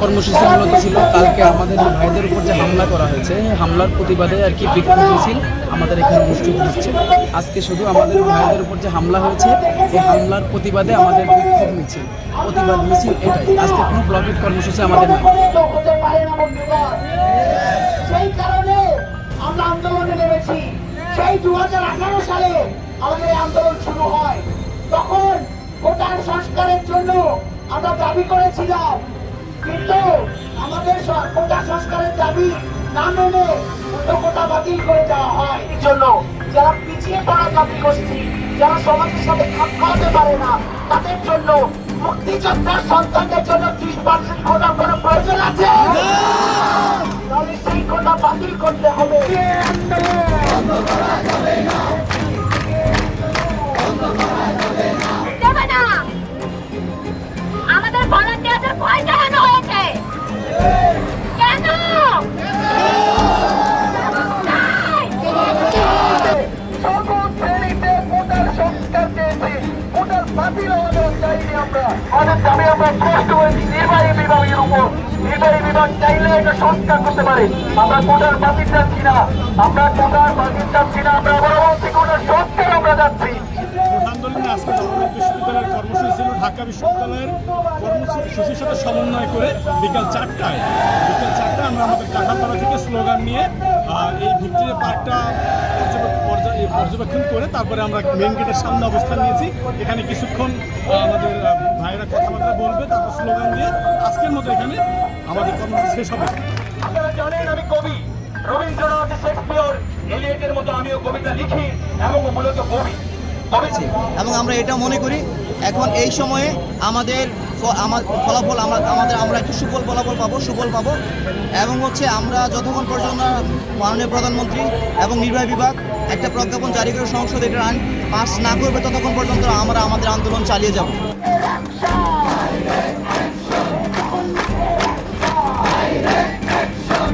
কর্মসূচি মূলত ছিল। কালকে আমাদের ভাইদের উপর যে হামলা করা হয়েছে হামলার প্রতিবাদে আর কি বিক্ষোভ মিছিল আমাদের এখানে অনুষ্ঠিত হচ্ছে। আজকে শুধু আমাদের ভাইদের উপর যে হামলা হয়েছে, এই হামলার প্রতিবাদে আমাদের বিক্ষোভ মিছিল। প্রতিবাদ মিছিল এটাই। আজকে কোনো ব্লকেট কর্মসূচি আমাদের নেই। সেই কারণে আমরা আন্দোলনে নেমেছি। সেই দু সালে আমাদের আন্দোলন শুরু হয়। তখন ভোটার সংস্কারের জন্য আমরা দাবি করেছিলাম। কিন্তু আমাদের কোটা সংস্কারের দাবি না মেনে কোটা বাতিল করে দেওয়া হয়। এই জন্য যারা পিছিয়ে পড়া জাতি গোষ্ঠী যারা সমাজের সাথে খাপ খাওয়াতে পারে না, তাদের জন্য মুক্তিযোদ্ধার সন্তানদের জন্য ত্রিশ পার্সেন্ট কোটা কোনো প্রয়োজন আছে। বাতিল আমাদের আমরা। আমাদের দাবি আমরা স্পষ্ট করেছি নির্বাহী বিভাগের উপর। চাইলে এটা সংস্কার করতে পারে। আমরা কোটার বাতিল চাচ্ছি না। আমরা কোটার বাতিল চাচ্ছি না। আমরা কোটার সংস্কার আমরা যাচ্ছি। আন্দোলনে বিশ্ববিদ্যালয়ের কর্মসূচি ছিল ঢাকা বিশ্ববিদ্যালয়ের কর্মসূচির সাথে সমন্বয় করে বিকাল চারটায়। বিকাল চারটায় আমরা আমাদের কাঁঠাপাড়া থেকে স্লোগান নিয়ে এই ভিক্টোরিয়া পার্কটা পর্যবেক্ষণ করে তারপরে আমরা মেন গেটের সামনে অবস্থান নিয়েছি। এখানে কিছুক্ষণ আমাদের ভাইয়েরা কথাবার্তা বলবে তারপর স্লোগান দিয়ে আজকের মতো এখানে আমাদের কর্মসূচি শেষ হবে। আপনারা জানেন আমি কবি রবীন্দ্রনাথ শেক্সপিয়র এলিয়েটের মতো আমিও কবিতা লিখি এবং মূলত কবি। এবং আমরা এটা মনে করি এখন এই সময়ে আমাদের আমার ফলাফল আমরা, আমাদের, আমরা একটু সুফল ফলাফল পাবো, সুফল পাবো। এবং হচ্ছে আমরা যতক্ষণ পর্যন্ত মাননীয় প্রধানমন্ত্রী এবং নির্বাহী বিভাগ একটা প্রজ্ঞাপন জারি করে সংসদে এটা আইন পাস না করবে, ততক্ষণ পর্যন্ত আমরা আমাদের আন্দোলন চালিয়ে যাব।